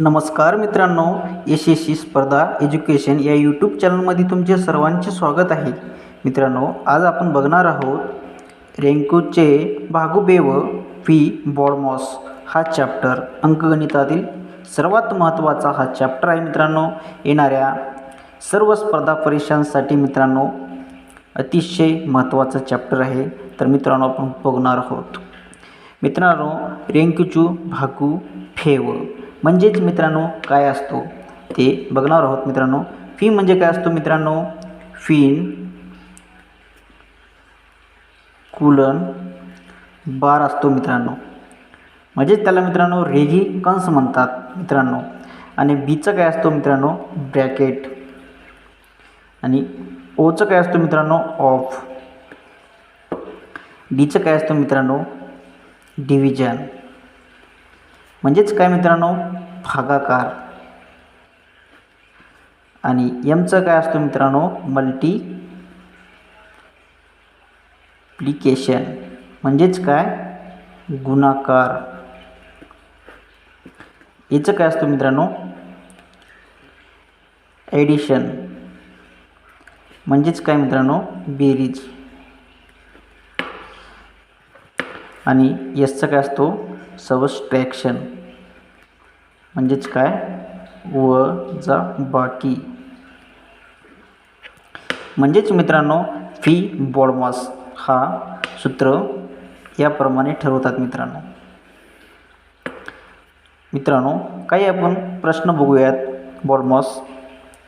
नमस्कार मित्रांनो S S C स्पर्धा एज्युकेशन या यूट्यूब चॅनलमध्ये तुमचे सर्वांचे स्वागत आहे. मित्रांनो आज आपण बघणार आहोत रेंकूचे भागुबे व बॉडमॉस हा चॅप्टर अंकगणितातील सर्वात महत्त्वाचा हा चॅप्टर आहे मित्रांनो. येणाऱ्या सर्व स्पर्धा परीक्षांसाठी मित्रांनो अतिशय महत्त्वाचा चॅप्टर आहे. तर मित्रांनो आपण बघणार आहोत. मित्रांनो रेंकुचू भाकू फेव. म्हणजेच मित्रांनो काय असतो? ते बघणार आहोत मित्रांनो. फी म्हणजे काय असतो मित्रांनो? फिन कुलन बार असतो मित्रांनो. म्हणजेच त्याला मित्रांनो रेगी कंस म्हणतात मित्रांनो. आणि बीचं काय असतो मित्रांनो? ब्रॅकेट. आणि ओचं काय असतो मित्रांनो? ऑफ. डीचं काय असतं मित्रांनो? डिव्हिजन म्हणजेच काय मित्रांनो? भागाकार. आणि एमचं काय असतो मित्रांनो? मल्टीप्लिकेशन म्हणजेच काय? गुणाकार. याचं काय असतो मित्रांनो? ॲडिशन म्हणजेच काय मित्रांनो? बेरीज. आणि यसचा काय असतो? सबस्ट्रॅक्शन म्हणजेच काय? व जा बाकी. म्हणजेच मित्रांनो फी बॉडमास हा सूत्र याप्रमाणे ठरवतात मित्रांनो. मित्रांनो काही आपण प्रश्न बघूयात बॉडमॉस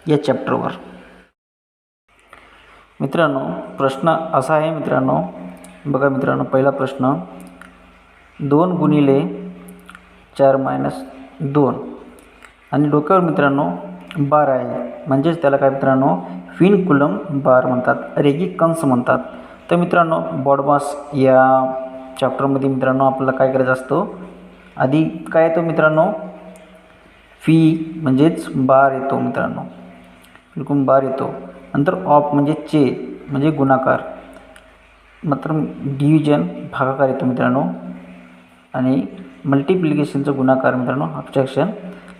या चॅप्टरवर. मित्रांनो प्रश्न असा आहे मित्रांनो. बघा मित्रांनो पहिला प्रश्न. दोन गुणिले चार मायनस दोन. आणि डोक्यावर मित्रांनो बार आहे. म्हणजेच त्याला काय मित्रांनो फिन कुलम बार म्हणतात. रेगी कंस म्हणतात. तर मित्रांनो बॉडमास या चॅप्टरमध्ये मित्रांनो आपल्याला काय करायचं असतो? आधी काय येतो मित्रांनो? फी म्हणजेच बार येतो मित्रांनो. बिलकुल बार येतो. नंतर ऑफ म्हणजे चे म्हणजे गुणाकार. मात्र डिव्हिजन भागाकार येतो मित्रांनो. आणि मल्टिप्लिकेशनचं गुणाकार मित्रांनो अब्स्ट्रॅक्शन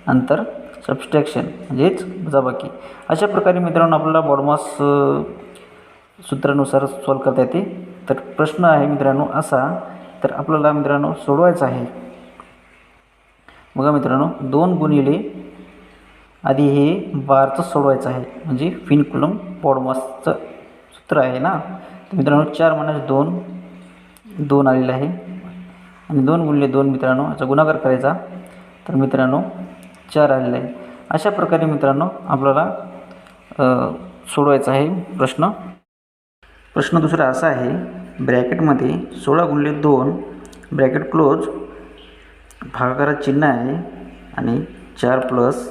नंतर सबस्ट्रॅक्शन म्हणजेच वजाबाकी. अशा प्रकारे मित्रांनो आपल्याला बॉडमास सूत्रानुसार सॉल्व करता येते. तर प्रश्न आहे मित्रांनो असा तर आपल्याला मित्रांनो सोडवायचा आहे. बघा मित्रांनो दोन गुणिले आधी हे बारचं सोडवायचं आहे. म्हणजे फिनकुलम बॉडमासचं सूत्र आहे ना? तर मित्रांनो चार मायनस दोन दोन आलेलं आहे. आणि दोन गुणले दोन मित्रांनो याचा गुणाकार करायचा. तर मित्रांनो चार आलेलं आहे. अशा प्रकारे मित्रांनो आपल्याला सोडवायचा आहे प्रश्न. प्रश्न दुसरा असा आहे ब्रॅकेटमध्ये सोळा गुणले दोन ब्रॅकेट क्लोज भागाकारात चिन्ह आहे आणि चार प्लस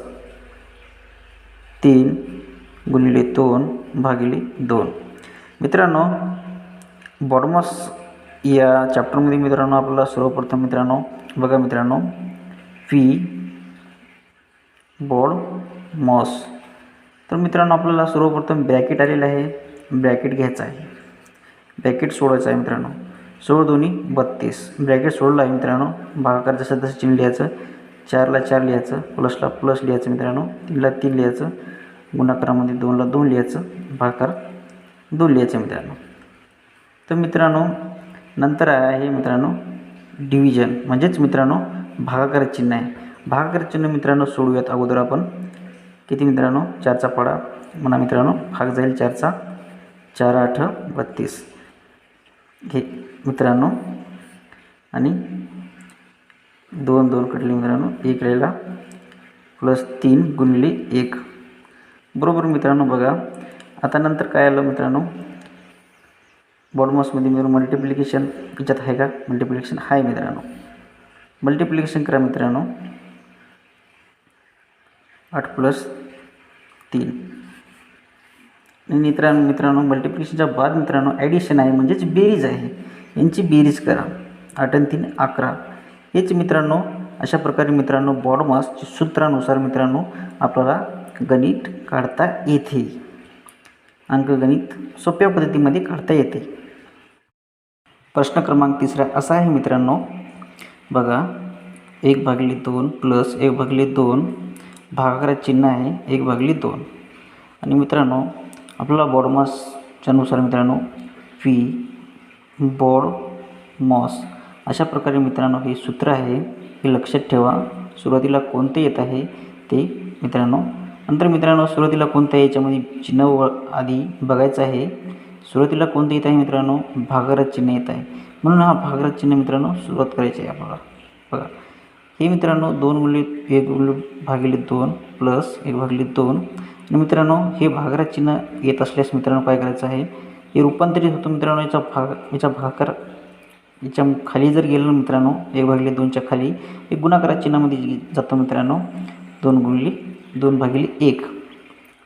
तीन गुणिले दोन भागिले दोन. मित्रांनो बॉडमॉस या चॅप्टरमध्ये मित्रांनो आपल्याला सर्वप्रथम मित्रांनो बघा मित्रांनो फी बॉड मॉस तर मित्रांनो आपल्याला सर्वप्रथम ब्रॅकेट आलेलं आहे. ब्रॅकेट घ्यायचं आहे. ब्रॅकेट सोडायचं आहे मित्रांनो. सोळ दोन्ही बत्तीस. ब्रॅकेट सोडलं आहे मित्रांनो. भागाकार जसं तसं चिन्ह लिहायचं. चारला चार लिहायचं. प्लसला प्लस लिहायचं मित्रांनो. तीनला तीन लिहायचं. गुणाकारामध्ये दोनला दोन लिहायचं. भागाकार दोन लिहायचं मित्रांनो. तर मित्रांनो नंतर आहे मित्रांनो डिव्हिजन म्हणजेच मित्रांनो भागाकार चिन्ह आहे. भागाकार चिन्ह मित्रांनो सोडूयात अगोदर आपण. किती मित्रांनो? चारचा पाडा. म्हणा मित्रांनो भाग जाईल चारचा. चार आठ बत्तीस. हे मित्रांनो आणि दोन दोन कटले मित्रांनो. एक राहिला. प्लस तीन गुणले एक. बरोबर मित्रांनो बघा. आता नंतर काय आलं मित्रांनो? बॉडमॉसमध्ये मित्रांनो मल्टिप्लिकेशन याच्यात आहे का? मल्टिप्लिकेशन आहे मित्रांनो. मल्टिप्लिकेशन करा मित्रांनो. आठ प्लस तीन. आणि मित्रांनो मित्रांनो मल्टिप्लिकेशनच्या बाद मित्रांनो ॲडिशन आहे म्हणजेच बेरीज आहे. यांची बेरीज करा. आठ आणि तीन अकरा. हेच मित्रांनो अशा प्रकारे मित्रांनो बॉडमासच्या सूत्रानुसार मित्रांनो आपल्याला गणित काढता येते. अंकगणित सोप्या पद्धतीमध्ये काढता येते. प्रश्न क्रमांक तिसरा असा आहे मित्रांनो. बघा एक भागले दोन प्लस एक भागले दोन भागाकार चिन्ह आहे एक भागले दोन. आणि मित्रांनो आपल्याला बॉडमॉसच्या नुसार मित्रांनो फी बॉड मॉस अशा प्रकारे मित्रांनो हे सूत्र आहे हे लक्षात ठेवा. सुरुवातीला कोणते येत आहे ते मित्रांनो नंतर मित्रांनो सुरुवातीला कोणतं आहे याच्यामध्ये चिन्ह व आधी बघायचं आहे? सुरुवातीला कोणतं येत आहे मित्रांनो? भागारात चिन्ह येत आहे. म्हणून हा भागारात चिन्ह मित्रांनो सुरुवात करायची आहे आपल्याला. बघा. हे मित्रांनो दोन गुणले एक गुणले भागिले दोन प्लस एक भागिले दोन. आणि मित्रांनो हे भागारात चिन्ह येत असल्यास मित्रांनो काय करायचं आहे? हे रूपांतरित होतं मित्रांनो याचा भाग याचा भाकर याच्या खाली जर गेलं मित्रांनो एक भागिले दोनच्या खाली एक गुणाकारा चिन्हामध्ये जातो जातं मित्रांनो. दोन गुणली दोन भागिले एक.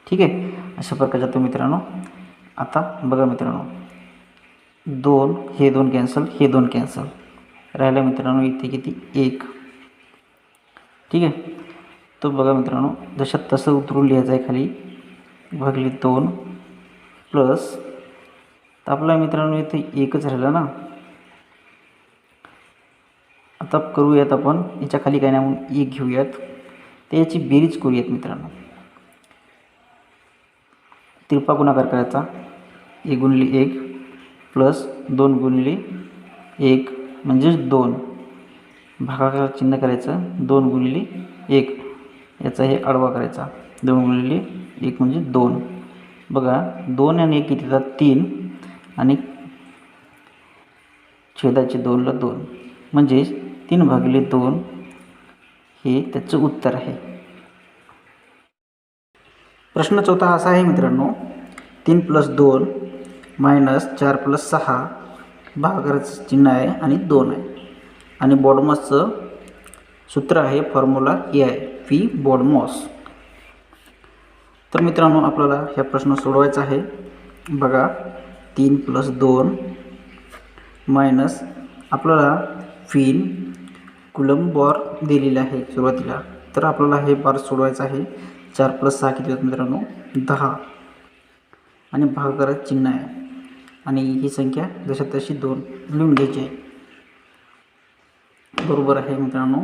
ठीक आहे? अशा प्रकारचा तो मित्रांनो आता बघा मित्रांनो. दोन हे दोन कॅन्सल हे दोन कॅन्सल राहिला मित्रांनो इथे किती? एक. ठीक आहे? तो बघा मित्रांनो जशात तसं उतरून लिहायचं आहे खाली. भागले दोन प्लस तर आपला मित्रांनो इथे एकच राहिला ना. आता करूयात आपण याच्या खाली काय नाही म्हणून एक घेऊयात. तर याची बेरीज करूयात मित्रांनो. तिरपा गुणाकार करायचा. एक गुणिले एक प्लस दोन गुणिले एक म्हणजेच दोन. भागाकार चिन्ह करायचं. दोन गुणिले एक. याचा हे आडवा करायचा. दोन गुणिले एक म्हणजे दोन. बघा दोन आणि एक किती येतात? तीन. आणि छेदाचे दोनला दोन. म्हणजेच तीन भागिले दोन हे त्याचं उत्तर आहे. प्रश्न चौथा असा आहे मित्रांनो तीन प्लस दोन मायनस चार प्लस सहा भागाचं चिन्ह आहे आणि दोन आहे. आणि बॉडमॉसचं सूत्र आहे फॉर्म्युला ए आहे फी बॉडमॉस. तर मित्रांनो आपल्याला ह्या प्रश्न सोडवायचा आहे. बघा तीन प्लस दोन मायनस आपल्याला फीन कुलम बॉर दिलेले आहे सुरुवातीला. तर आपल्याला हे बार सोडवायचं आहे. चार प्लस सहा किती होतं मित्रांनो? दहा. आणि भागाकारात चिन्ह आहे. आणि ही संख्या जशा तशी दोन लिहून घ्यायची आहे. बरोबर आहे मित्रांनो.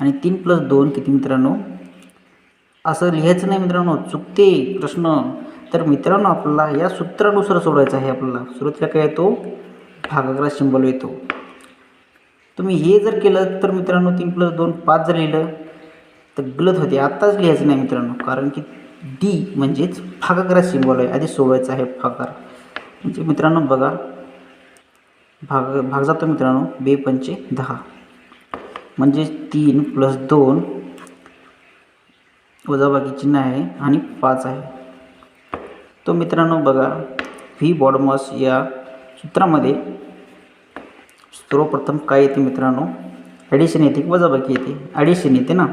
आणि तीन प्लस दोन किती मित्रांनो? असं लिहायचं नाही मित्रांनो. चुकते प्रश्न. तर मित्रांनो आपल्याला या सूत्रानुसार सोडवायचं आहे आपल्याला. सुरुवातीला काय येतो? भागाकारात सिंबल येतो. तुम्ही हे जर केलं तर मित्रांनो तीन प्लस दोन पाच जर लिहिलं तर गलत होते. आत्ताच लिहायचं नाही मित्रांनो कारण की डी म्हणजेच भागाकारात सिम्बॉल आहे. आधी सोडवायचं आहे भागाकार म्हणजे मित्रांनो बघा भाग भाग जातो मित्रांनो बे पंचे दहा. म्हणजे तीन प्लस दोन वजाबाकी चिन्ह आहे आणि पाच आहे. तो मित्रांनो बघा व्ही बॉडमॉस या सूत्रामध्ये सर्वप्रथम काय येते मित्रांनो? ॲडिशन येते की वजाबाकी येते? ॲडिशन येते ना?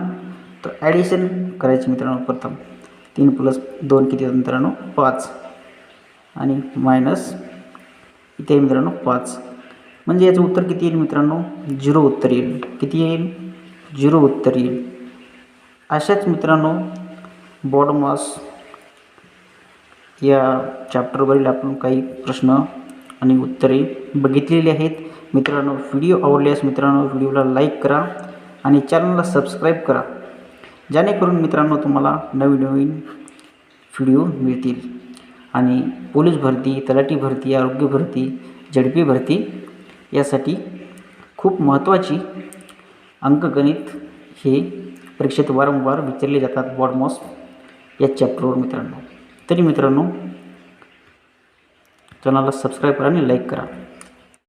तर ॲडिशन करायचे मित्रांनो प्रथम. तीन प्लस दोन किती येतात मित्रांनो? पाच. आणि मायनस इथे आहे मित्रांनो पाच. म्हणजे याचं उत्तर किती येईल मित्रांनो? झिरो उत्तर येईल. किती येईल? झिरो उत्तर येईल. अशाच मित्रांनो बॉडमॉस या चॅप्टरवरील आपण काही प्रश्न आणि उत्तरे बघितलेली आहेत. मित्रांनो व्हिडिओ आवडल्यास मित्रांनो व्हिडिओला लाईक करा आणि चॅनलला सबस्क्राईब करा. जेणेकरून मित्रांनो तुम्हाला नवीन नवीन व्हिडिओ मिळतील. आणि पोलीस भरती तलाठी भरती आरोग्य भरती झडपी भरती यासाठी खूप महत्त्वाची अंकगणित हे परीक्षेत वारंवार विचारले जातात बॉडमॉस या चॅप्टरवर मित्रांनो. तरी मित्रांनो चॅनलला सबस्क्राईब करा आणि लाईक करा.